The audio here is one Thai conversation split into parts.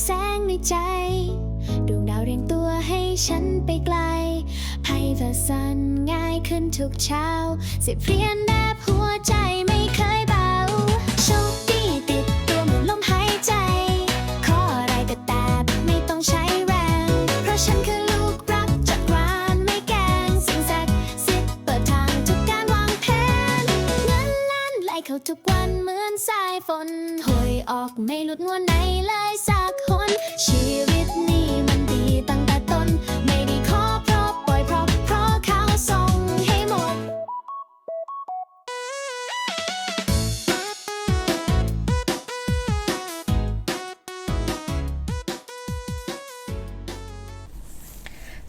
แสงในใจ ดวงดาวเรียงตัวให้ฉันไปไกลให้เธอสั่นง่ายขึ้นทุกเช้า สิบเรียนแนบหัวใจไม่เคยเบาโชคดีติดตัวเหมือนลมหายใจ ขออะไรก็แต่ไม่ต้องใช้แรง เพราะฉันคือลูกรักจากรานไม่แกงสิ่งศักดิ์สิทธิ์เปิดทางทุกการวางแผน เงินล้านไหลเข้าทุกวันเหมือนสายฝนหวยออกไม่หลุดงวดไหนเลย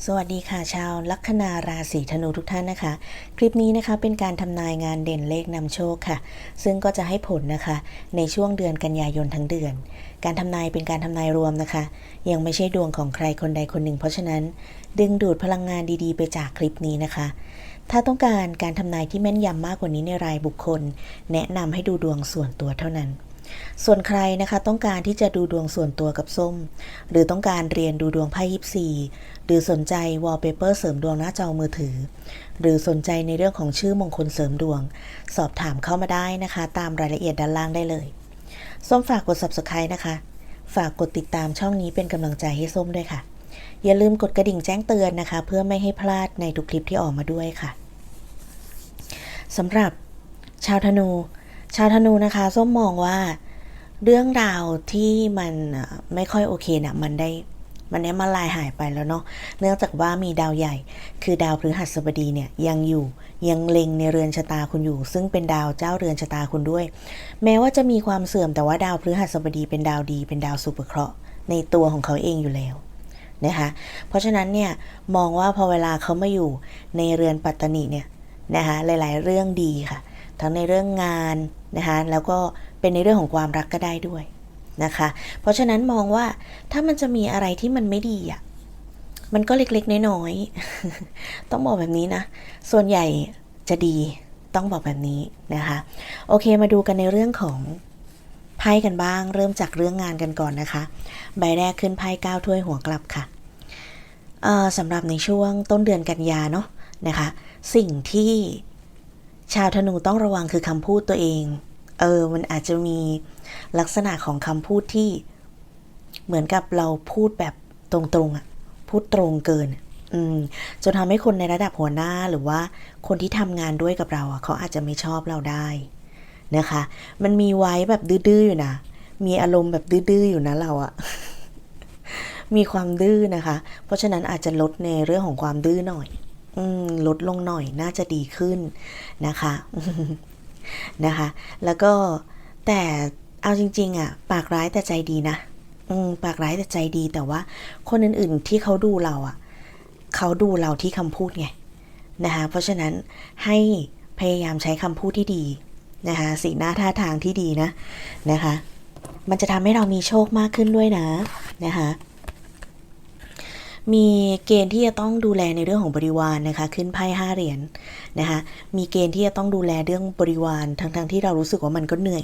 สวัสดีค่ะชาวลัคนาราศีธนูทุกท่านนะคะ คลิปนี้นะคะเป็นการทำนายงานเด่นเลขนำโชคค่ะ ซึ่งก็จะให้ผลนะคะ ในช่วงเดือนกันยายนทั้งเดือน การทำนายเป็นการทำนายรวมนะคะ ยังไม่ใช่ดวงของใครคนใดคนหนึ่ง เพราะฉะนั้น ดึงดูดพลังงานดีๆ ไปจากคลิปนี้นะคะ ถ้าต้องการการทำนายที่แม่นยำมากกว่านี้ในรายบุคคล แนะนำให้ดูดวงส่วนตัวเท่านั้น ส่วนใครนะคะต้องการที่จะดูดวงส่วนตัวกับส้ม หรือต้องการเรียนดูดวงไพ่ยิปซีหรือสนใจวอลเปเปอร์เสริมดวงหน้าจอมือถือ หรือสนใจในเรื่องของชื่อมงคลเสริมดวง สอบถามเข้ามาได้นะคะ ตามรายละเอียดด้านล่างได้เลย ส้มฝากกด subscribe นะคะ ฝากกดติดตามช่องนี้เป็นกำลังใจให้ส้มด้วยค่ะ อย่าลืมกดกระดิ่งแจ้งเตือนนะคะ เพื่อไม่ให้พลาดในทุกคลิปที่ออกมาด้วยค่ะสำหรับชาวธนู ชาวธนูนะคะส้มมองว่าเรื่องราวที่มันไม่ค่อยโอเคเนี่ยมันได้มันได้มาลายหายไปแล้วเนาะเนื่องจากว่ามีดาวใหญ่ คือดาวพฤหัสบดีเนี่ยยังอยู่ยังเล็งในเรือนชะตาคุณอยู่ ซึ่งเป็นดาวเจ้าเรือนชะตาคุณด้วย แม้ว่าจะมีความเสื่อมแต่ว่าดาวพฤหัสบดีเป็นดาวดี เป็นดาวสุภเคราะห์ในตัวของเขาเองอยู่แล้วนะคะเพราะฉะนั้นเนี่ยมองว่าพอเวลาเขามาอยู่ในเรือนปัตตานิเนี่ยนะคะหลาย ๆ เรื่องดีค่ะ ทั้งในเรื่องงาน นะคะแล้วก็เป็นในเรื่องของความรักก็ได้ด้วยนะคะ เพราะฉะนั้นมองว่าถ้ามันจะมีอะไรที่มันไม่ดีอะมันก็เล็กๆน้อยๆต้องบอกแบบนี้นะ ส่วนใหญ่จะดีต้องบอกแบบนี้นะคะ โอเคมาดูกันในเรื่องของไพ่กันบ้าง เริ่มจากเรื่องงานกันก่อนนะคะ ใบแรกขึ้นไพ่ก้าถ้วยหัวกลับค่ะสำหรับในช่วงต้นเดือนกันยาเนาะนะคะ สิ่งที่ ชาวธนูต้องระวังคือคำพูดตัวเอง เออ มันอาจจะมีลักษณะของคำพูดที่เหมือนกับเราพูดแบบตรงๆอะพูดตรงเกิน อืม จนทำให้คนในระดับหัวหน้าหรือว่าคนที่ทำงานด้วยกับเราอะเขาอาจจะไม่ชอบเราได้นะคะ มันมีไว้แบบดื้อๆอยู่นะ มีอารมณ์แบบดื้อๆอยู่นะเราอะมีความดื้อนะคะ เพราะฉะนั้นอาจจะลดในเรื่องของความดื้อหน่อย ลดลงหน่อยน่าจะดีขึ้นนะคะนะคะ แล้วก็แต่เอาจริง ๆอะ ปากร้ายแต่ใจดีนะปากร้ายแต่ใจดีแต่ว่า คนอื่นๆที่เขาดูเราอะเขาดูเราที่คำพูดไงนะคะเพราะฉะนั้นให้พยายามใช้คำพูดที่ดีนะคะสีหน้าท่าทางที่ดีนะนะคะ มันจะทำให้เรามีโชคมากขึ้นด้วยนะนะคะ มีเกณฑ์ที่จะต้องดูแลในเรื่องของบริวารนะคะ ขึ้นไพ่ห้าเหรียญนะคะ มีเกณฑ์ที่จะต้องดูแลเรื่องบริวารทั้งๆทที่เรารู้สึกว่ามันก็เหนื่อย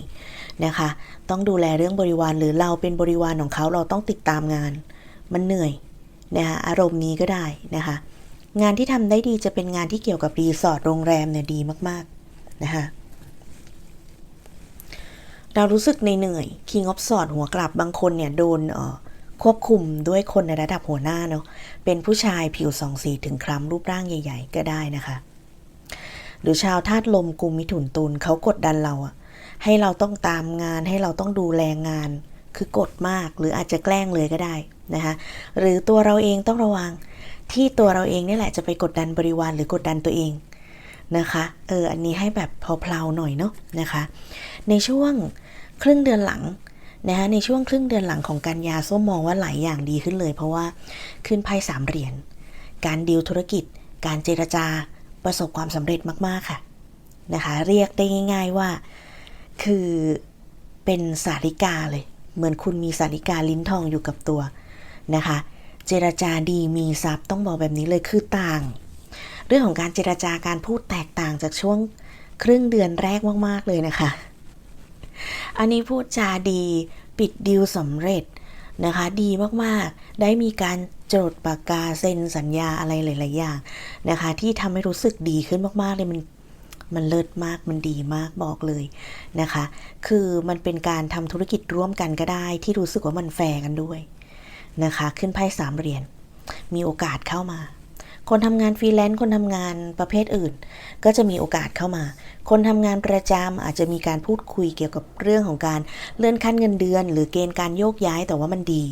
นะคะ ต้องดูแลเรื่องบริวารหรือเราเป็นบริวารของเขาเราต้องติดตามงาน มันเหนื่อยนะคะอารมณ์นี้ก็ได้นะคะ งานที่ทำได้ดีจะเป็นงานที่เกี่ยวกับรีสอร์ทโรงแรมเนี่ยดีมากๆนะคะเรารู้สึกในเหนื่อย King of s w o r d หัวกลับบางคนเนี่ยโดนเออ ควบคุมด้วยคนในระดับหัวหน้าเนาะเป็นผู้ชายผิวสองสีถึงคล้ำรูปร่างใหญ่ ๆ ก็ได้นะคะ หรือชาวธาตุลมกุมมิถุนตุลเขากดดันเราอะให้เราต้องตามงานให้เราต้องดูแลงาน คือกดมากหรืออาจจะแกล้งเลยก็ได้นะคะหรือตัวเราเองต้องระวังที่ตัวเราเองนี่แหละจะไปกดดันบริวารหรือกดดันตัวเองนะคะเอออันนี้ให้แบบเพลาหน่อยเนาะนะคะ ในช่วงครึ่งเดือนหลัง นะคะในช่วงครึ่งเดือนหลังของกันยาส้มมองว่าหลายอย่างดีขึ้นเลย เพราะว่าขึ้นไพ่สามเหรียญการดีลธุรกิจ การเจรจาประสบความสำเร็จมากๆค่ะนะคะเรียกได้ง่าย ๆว่า คือเป็นสาริกาเลย เหมือนคุณมีสาริกาลิ้นทองอยู่กับตัวนะคะ เจรจาดีมีทรัพย์ต้องบอกแบบนี้เลยคือต่าง เรื่องของการเจรจาการพูดแตกต่างจากช่วงครึ่งเดือนแรกมากๆเลยนะคะ อันนี้พูดจาดี ปิดดีลสำเร็จนะคะ ดีมากๆ ได้มีการจดปากกาเซ็นสัญญาอะไรหลาย ๆ อย่างนะคะ ที่ทำให้รู้สึกดีขึ้นมาก ๆ เลยมันมันเลิศมาก มันดีมากบอกเลยนะคะ คือมันเป็นการทำธุรกิจร่วมกันก็ได้ ที่รู้สึกว่ามันแฟร์กันด้วยนะคะ ขึ้นไพ่สามเหรียญ มีโอกาสเข้ามา คนทำงานฟรีแลนซ์คนทำงานประเภทอื่น ก็จะมีโอกาสเข้ามา คนทำงานประจำอาจจะมีการพูดคุยเกี่ยวกับเรื่องของการเลื่อนขั้นเงินเดือน หรือเกณฑ์การโยกย้ายแต่ว่ามันดี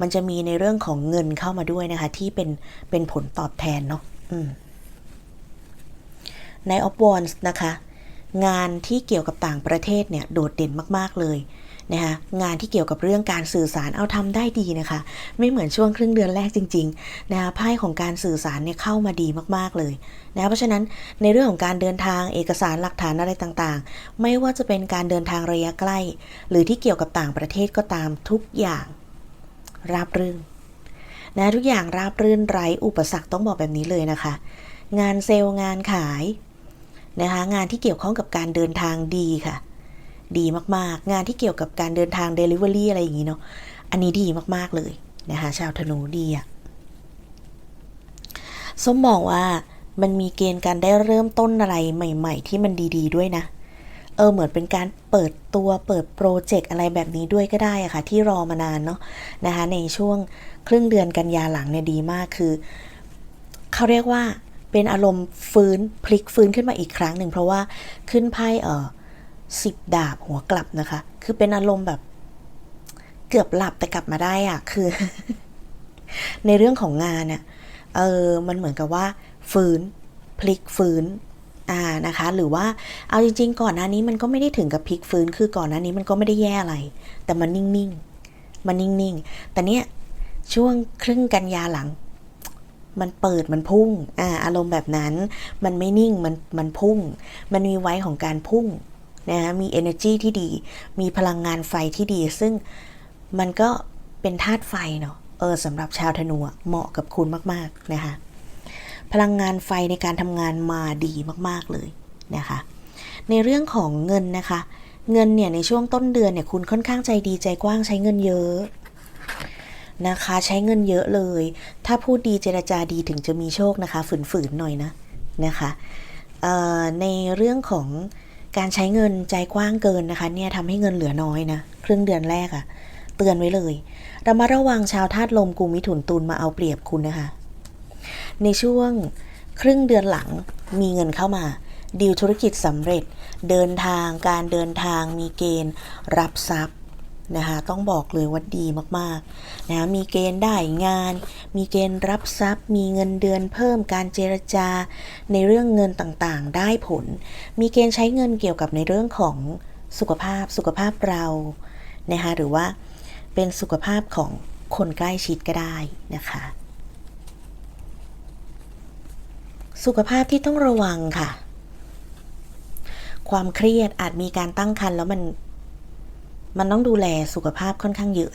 มันจะมีในเรื่องของเงินเข้ามาด้วยนะคะ ที่เป็นเป็นผลตอบแทนเนาะใน of Wands นะคะ งานที่เกี่ยวกับต่างประเทศเนี่ยโดดเด่นมาก ๆ เลย นะคะงานที่เกี่ยวกับเรื่องการสื่อสารเอาทำได้ดีนะคะ ไม่เหมือนช่วงครึ่งเดือนแรกจริงๆนะคะไพ่ของการสื่อสารเนี่ยเข้ามาดีมากๆเลยนะเพราะฉะนั้นในเรื่องของการเดินทางเอกสารหลักฐานอะไรต่างๆ ไม่ว่าจะเป็นการเดินทางระยะใกล้ หรือที่เกี่ยวกับต่างประเทศก็ตามทุกอย่าง ราบรื่นนะทุกอย่างราบรื่นไร้อุปสรรคต้องบอกแบบนี้เลยนะคะ งานเซลล์งานขายนะคะงานที่เกี่ยวข้องกับการเดินทางดีค่ะ ดีมากๆ งานที่เกี่ยวกับการเดินทาง Delivery อะไรอย่างนี้เนาะอันนี้ดีมากๆเลยนะคะชาวธนูดีอะส้มมองว่ามันมีเกณฑ์การได้เริ่มต้นอะไรใหม่ ๆ ที่มันดี ๆ ด้วยนะ เออเหมือนเป็นการเปิดตัวเปิดโปรเจกต์อะไรแบบนี้ด้วยก็ได้อะค่ะ ที่รอมานานเนาะนะคะ ในช่วงครึ่งเดือนกันยาหลังเนี่ยดีมากคือ เขาเรียกว่าเป็นอารมณ์ฟื้นพลิกฟื้นขึ้นมาอีกครั้งหนึ่งเพราะว่าขึ้นไพ่เออ สิบดาบหัวกลับนะคะ คือเป็นอารมณ์แบบ เกือบหลับแต่กลับมาได้อะคือ ในเรื่องของงานเนี่ยเออมันเหมือนกับว่า ฟื้น พลิกฟื้นอ่านะคะ หรือว่าเอาจริง ๆ ก่อนหน้านี้มันก็ไม่ได้ถึงกับพลิกฟื้น คือก่อนหน้านี้มันก็ไม่ได้แย่อะไร แต่มันนิ่งๆ มันนิ่งๆ แต่เนี้ยช่วงครึ่งกันยาหลัง มันเปิดมันพุ่งอ่าอารมณ์แบบนั้น มันไม่นิ่งมันมันพุ่ง มันมีไว้ของการพุ่ง นะมี energy ที่ดี มีพลังงานไฟที่ดี ซึ่งมันก็เป็นธาตุไฟเนาะเออสำหรับชาวธนูเหมาะกับคุณมากๆนะคะพลังงานไฟในการทำงานมาดีมากๆเลยนะคะ ในเรื่องของเงินนะคะ เงินเนี่ยในช่วงต้นเดือนเนี่ยคุณค่อนข้างใจดีใจกว้างใช้เงินเยอะนะคะ ใช้เงินเยอะเลย ถ้าพูดดีเจรจาดีถึงจะมีโชคนะคะ ฝืนๆหน่อยนะนะคะในเรื่องของ การใช้เงินใจกว้างเกินนะคะเนี่ยทำให้เงินเหลือน้อยนะครึ่งเดือนแรกอะเตือนไว้เลยระมัดระวังชาวธาตุลมกุมมิถุนตุลมาเอาเปรียบคุณนะคะ ในช่วงครึ่งเดือนหลังมีเงินเข้ามาดีลธุรกิจสำเร็จ เดินทางการเดินทางมีเกณฑ์ รับทรัพย์ นะคะต้องบอกเลยว่าดีมากๆนะมีเกณฑ์ได้งาน มีเกณฑ์รับทรัพย์ มีเงินเดือนเพิ่มการเจรจา ในเรื่องเงินต่างๆ ได้ผล มีเกณฑ์ใช้เงินเกี่ยวกับในเรื่องของสุขภาพสุขภาพเรานะคะหรือว่าเป็นสุขภาพของคนใกล้ชิดก็ได้นะคะ สุขภาพที่ต้องระวังค่ะ ความเครียดอาจมีการตั้งครรภ์แล้วมัน มันต้องดูแลสุขภาพค่อนข้างเยอะ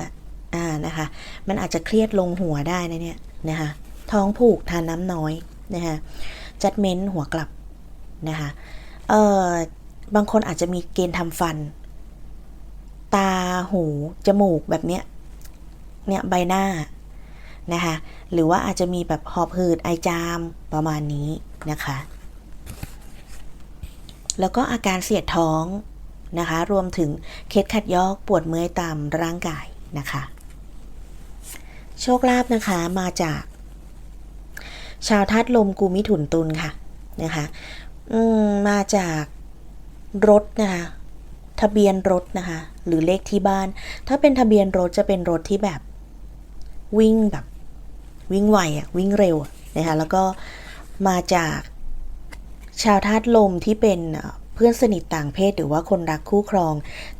อ่านะคะ มันอาจจะเครียดลงหัวได้นะเนี่ยนะคะ ท้องผูกทานน้ำน้อยนะคะจัดเม้นหัวกลับนะคะ เอ่อบางคนอาจจะมีเกณฑ์ทำฟัน ตาหู จมูกแบบเนี้ย เนี่ยใบหน้านะคะ หรือว่าอาจจะมีแบบหอบหืดไอจามประมาณนี้นะคะ แล้วก็อาการเสียดท้อง นะคะ รวมถึงเคล็ดขัดยอกปวดเมื่อยตามร่างกายนะคะ โชคลาภนะคะมาจาก ชาวธาตุลมกูมิถุนตุลค่ะนะคะมาจากรถนะคะทะเบียนรถนะคะ หรือเลขที่บ้าน ถ้าเป็นทะเบียนรถจะเป็นรถที่แบบ วิ่งแบบวิ่งไวอะวิ่งเร็วนะคะแล้วก็มาจากชาวธาตุลมที่เป็น เพื่อนสนิทต่างเพศหรือว่าคนรักคู่ครอง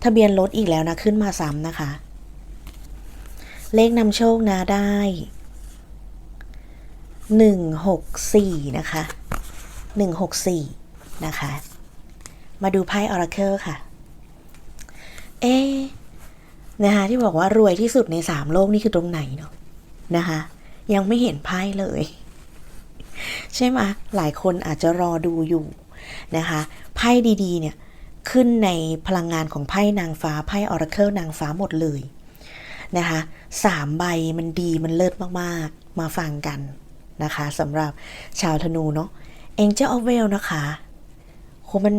ทะเบียนรถอีกแล้วนะ ขึ้นมาซ้ำนะคะ เลขนำโชคนะได้หนึ่งหกสี่นะคะหนึ่งหกสี่นะคะ มาดูไพ่ออราเคิลค่ะ เอ๊นะคะที่บอกว่ารวยที่สุดในสามโลกนี่คือตรงไหนเนาะนะคะ ยังไม่เห็นไพ่เลย ใช่ไหมหลายคนอาจจะรอดูอยู่ นะคะ ไพ่ดีๆ เนี่ย ขึ้นในพลังงานของไพ่นางฟ้า ไพ่ออราเคิลนางฟ้าหมดเลยนะคะสามใบมันดีมันเลิศมากๆ มาฟังกันนะคะสำหรับชาวธนูเนาะ Angel of Well นะคะโหมัน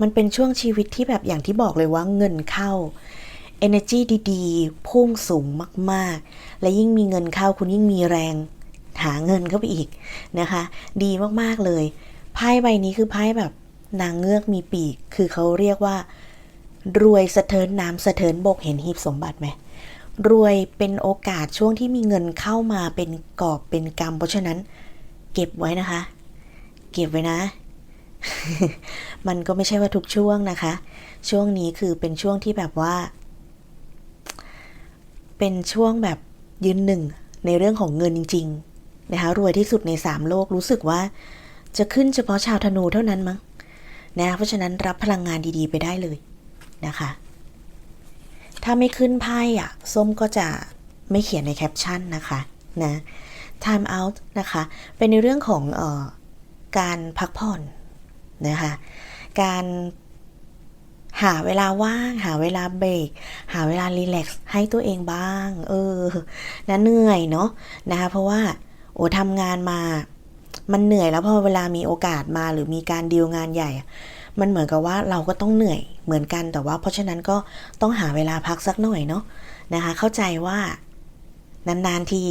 มันเป็นช่วงชีวิตที่แบบอย่างที่บอกเลยว่าเงินเข้า energy ดีๆ พุ่งสูงมากๆ และยิ่งมีเงินเข้าคุณยิ่งมีแรง หาเงินเข้าไปอีกนะคะ ดีมากๆเลย ไพ่ใบนี้คือไพ่แบบนางเงือกมีปีก คือเขาเรียกว่า รวยสะเทินน้ำสะเทินบกเห็นหีบสมบัติไหมรวยเป็นโอกาสช่วงที่มีเงินเข้ามาเป็นกอบเป็นกำเพราะฉะนั้น เก็บไว้นะคะ เก็บไว้นะ มันก็ไม่ใช่ว่าทุกช่วงนะคะ ช่วงนี้คือเป็นช่วงที่แบบว่า เป็นช่วงแบบยืนหนึ่งในเรื่องของเงินจริง ๆ นะคะ รวยที่สุดในสามโลกรู้สึกว่า จะขึ้นเฉพาะชาวธนูเท่านั้นมั้งนะเพราะฉะนั้นรับพลังงานดีๆ ไปได้เลยนะคะ ถ้าไม่ขึ้นไพ่อะส้มก็จะไม่เขียนในแคปชั่นนะคะนะ time out นะคะ เป็นในเรื่องของออการพักผ่อนนะคะ การหาเวลาว่าง หาเวลาเบรก หาเวลารีแลกซ์ให้ตัวเองบ้าง เออนะเหนื่อยเนาะนะคะ เพราะว่า โอ้ทำงานมา มันเหนื่อยแล้วพอเวลามีโอกาสมาหรือมีการดีลงานใหญ่ มันเหมือนกับว่าเราก็ต้องเหนื่อยเหมือนกันแต่ว่า เพราะฉะนั้นก็ต้องหาเวลาพักสักหน่อยเนาะนะคะ เข้าใจว่านานๆที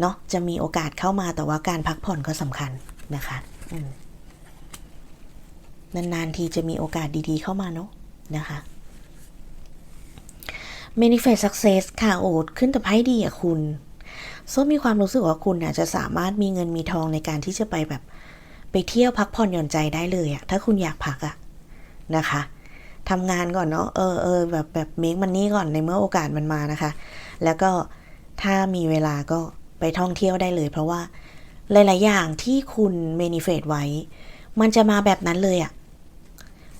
เนาะจะมีโอกาสเข้ามาแต่ว่าการพักผ่อนก็สำคัญนะคะนานๆทีจะมีโอกาสดีๆเข้ามาเนาะนะคะ manifest success ค่ะโอ้ขึ้นแต่ไพ่ดีอะคุณ ส้มมีความรู้สึกว่าคุณน่ะจะสามารถมีเงินมีทองในการที่จะไปแบบ ไปเที่ยวพักผ่อนหย่อนใจได้เลยอะถ้าคุณอยากพักอะนะคะทำงานก่อนเนาะเออเออแบบแบบเมคมันนี่ก่อนในเมื่อโอกาสมันมานะคะ แล้วก็ถ้ามีเวลาก็ไปท่องเที่ยวได้เลย เพราะว่าหลาย ๆ อย่างที่คุณเมนิเฟตไว้ มันจะมาแบบนั้นเลยอะ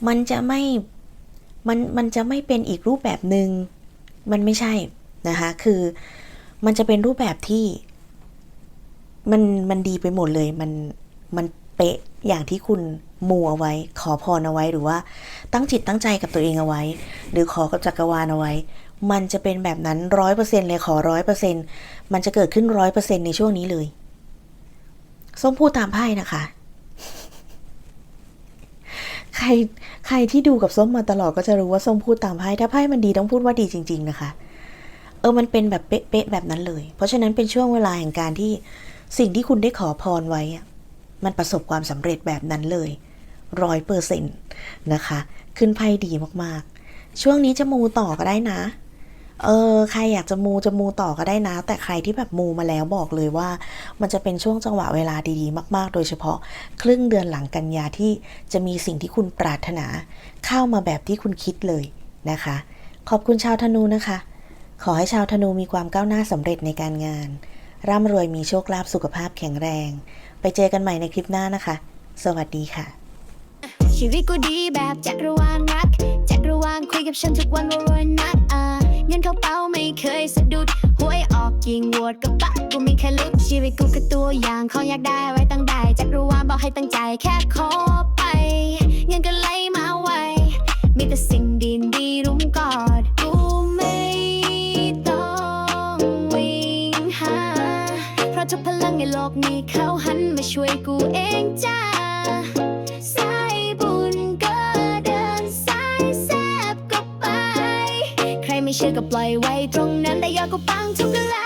มันจะไม่ มัน มันจะไม่เป็นอีกรูปแบบหนึง่งมันไม่ใช่นะคะ คือ มันจะเป็นรูปแบบที่ มันมันดีไปหมดเลย มันมันเป๊ะอย่างที่คุณมูเอาไว้ ขอพรเอาไว้หรือว่า ตั้งจิตตั้งใจกับตัวเองเอาไว้ หรือขอกับจักรวาลเอาไว้ มันจะเป็นแบบนั้นร้อยเปอร์เซ็นเลยขอร้อยเปอร์เซ็นมันจะเกิดขึ้นร้อยเปอร์เซ็นในช่วงนี้เลยส้มพูดตามไพ่นะคะ ใครใครที่ดูกับส้มมาตลอดก็จะรู้ว่าส้มพูดตามไพ่ถ้าไพ่มันดีต้องพูดว่าดีจริง ๆ นะคะ ออมันเป็นแบบเป๊ะๆแบบนั้นเลย เพราะฉะนั้นเป็นช่วงเวลาแห่งการที่สิ่งที่คุณได้ขอพรไว้ มันประสบความสำเร็จแบบนั้นเลยร้อยเปอร์เซ็นต์นะคะ ขึ้นไพ่ดีมากๆ ช่วงนี้จะมูต่อก็ได้นะ เออใครอยากจะมูจะมูต่อก็ได้นะ แต่ใครที่แบบมูมาแล้วบอกเลยว่า มันจะเป็นช่วงจังหวะเวลาดีๆ มาก ๆ โดยเฉพาะ ครึ่งเดือนหลังกันยาที่จะมีสิ่งที่คุณปรารถนา เข้ามาแบบที่คุณคิดเลยนะคะ ขอบคุณชาวธนูนะคะ ขอให้ชาวธนูมีความก้าวหน้าสำเร็จในการงาน ร่ำรวยมีโชคลาภสุขภาพแข็งแรง ไปเจอกันใหม่ในคลิปหน้านะคะ สวัสดีค่ะ ชีวิตกูดีแบบจักรวาลรักจักรวาลคุยกับฉันทุกวันว่ารวยนักอ่าเงินเข้าเป้าไม่เคยสะดุดหวยออกยิงวดกับปะกูมีแค่ลุกชีวิตกูคือตัวอย่างของอยากได้ไว้ตั้งได้จักรวาลบอกให้ตั้งใจแค่ขอไป เงินก็ไหลมาไวมีแต่สิ่งดีดีรุมก่อด พลังในโลกนี้เขาหันมาช่วยกูเองจ้าสายบุญก็เดินสายแซบก็ไป ใครไม่เชื่อก็ปล่อยไว้ตรงนั้นแต่ยอดก็ปังทุกเวลา